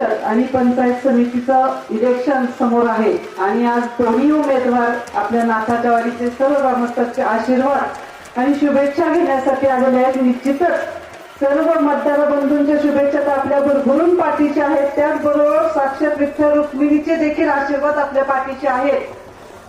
आणि पंचायत समितीचं इलेक्शन समोर आहे. आणि आज दोन्ही उमेदवार आपल्या नाथाच्या वाडीचे सर्व ग्रामस्थांचे आशीर्वाद आणि शुभेच्छा घेण्यासाठी आलेले आहेत. निश्चितच सर्व मतदार बंधूंच्या शुभेच्छा तर आपल्या भरभरून पाठीचे आहेत. त्याचबरोबर साक्षात विठ्ठल रुक्मिणीचे देखील आशीर्वाद आपल्या पाठीचे आहेत.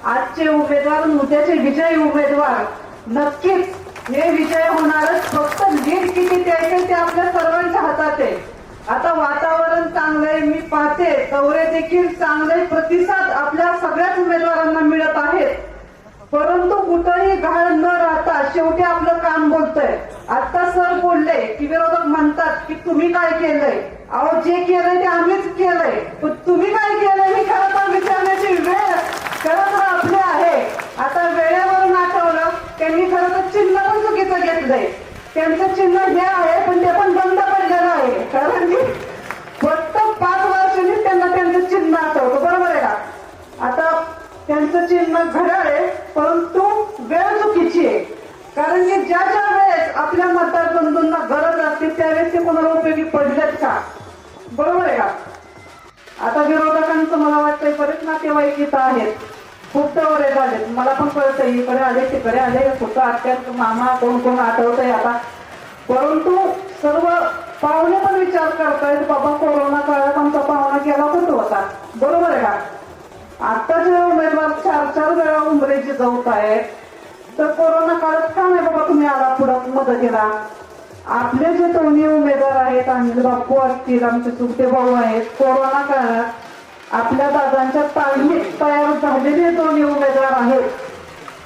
आजचे उमेदवार उद्याचे विजयी उमेदवार नक्कीच हे विजय होणारच. फक्त लीड किती द्यायचे ते आपल्या सर्वांच्या हातात आहे आता वातावरण चांगलं आहे मी पाहते दौरे देखील चांगले प्रतिसाद आपल्या सगळ्याच उमेदवारांना मिळत आहेत. परंतु कुठंही घाळ न राहता शेवटी आपलं काम बोलतंय. आता सर बोलले की विरोधक म्हणतात की तुम्ही काय केलंय? अहो जे केलंय ते आम्हीच केलंय. पण तुम्ही काय केलंय हे खरं तर विचारण्याची वेळ खरं तर आपली आहे. आता वेळेवरून आठवलं त्यांनी खरं तर चिन्ह पण चुकीचं घेतलंय. त्यांचं चिन्ह हे आहे पण ते पण बंद पडलेलं आहे कारण की फक्त पाच वर्षांनी त्यांना त्यांचं चिन्ह आठवतं बरोबर आहे का आता त्यांचं म्हणजे चिन्ह घड्याळ परंतु वेळ चुकीची आहे. कारण की ज्या ज्या वेळेस आपल्या मतदार बंधूंना गरज असते त्यावेळेस ते कोणाला उपयोगी पडलेत का? बरोबर आहे का? आता विरोधकांचं मला वाटतंय बरेच नातेवाईक इथं आहेत. खूप दौरे झालेत मला पण कळतंय इकडे आले तिकडे आले. कुठं आत्यात मामा कोण कोण आठवतंय आता. परंतु सर्व पाहुणे पण विचार करतायत बाबा कोरोना काळ आमचा पाहुणा गेला कुठं होता बरोबर आहे का आता जे उमेदवार चार चार वेळा उमरेची जाऊत आहेत. तर कोरोना काळात का नाही बाबा तुम्ही आला पुढं मदतीला? आपले जे दोन्ही उमेदवार आहेत आमचे बापू असतील आमचे चुकते भाऊ आहेत कोरोना काळात आपल्या दादांच्या तालमीत तयार झालेले दोन्ही उमेदवार आहेत.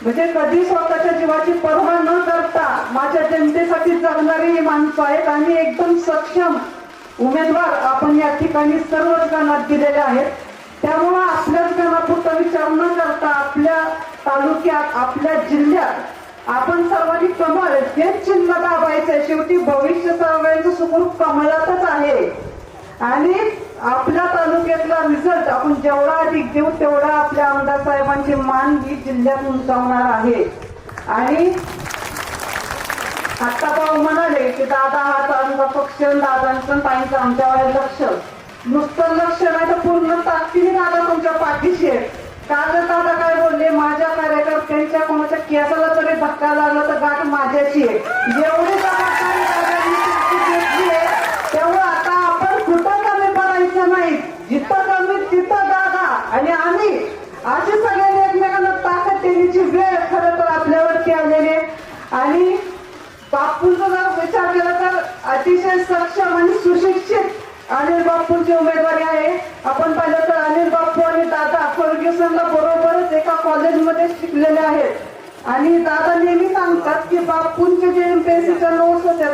म्हणजे कधी स्वतःच्या जीवाची पर्वा न करता माझ्या जनतेसाठी जगणारी ही माणसं आहेत आणि एकदम सक्षम उमेदवार आपण या ठिकाणी सर्वच गणात दिलेले आहेत. त्यामुळं आपल्याच गणापुरता विचार न करता आपल्या तालुक्यात आपल्या जिल्ह्यात आपण सर्वांनी कमळ हेच चिन्ह दाबायचं शेवटी भविष्य सर्वांचं सुखरूप कमळातच आहे. आणि आपल्या तालुक्यातला रिझल्ट आपण जेवढा अधिक देऊ तेवढा आपल्या आमदार साहेबांची मान ही जिल्ह्यात उंचावणार आहे. आणि आता भाऊ म्हणाले की दादा हा चालूचा पक्ष दादांचं ताईंचं आमच्यावर लक्ष. नुसतं लक्ष नाही तर पूर्ण ताकदीने दादा तुमच्या पाठीशी आहे काल दादा काय बोलले? माझ्या कार्यकर्त्यांच्या कोणाच्या केसाला जरी धक्का लागला तर गाठ माझ्याची आहे. एवढी जबाबदारी तेवढं आता आपण कुठं कमी पडायचं नाही. जिथं कमी तिथं दादा. आणि आम्ही अशी सगळ्यांनी एकमेकांना ताकद देण्याची वेळ खरं तर आपल्यावरती आलेली आहे. आणि बापूंचा जर विचार केला तर अतिशय सक्षम आणि सुशिक्षित अनिल बापूंची उमेदवारी आहे. आपण पाहिलं तर अनिल बापू आणि दादा फर्ग्युसनला बरोबरच एका कॉलेजमध्ये शिकलेले आहेत. आणि दादा नेहमी सांगतात की बापूंचे जे एमपीएससीच्या नोट्स होत्या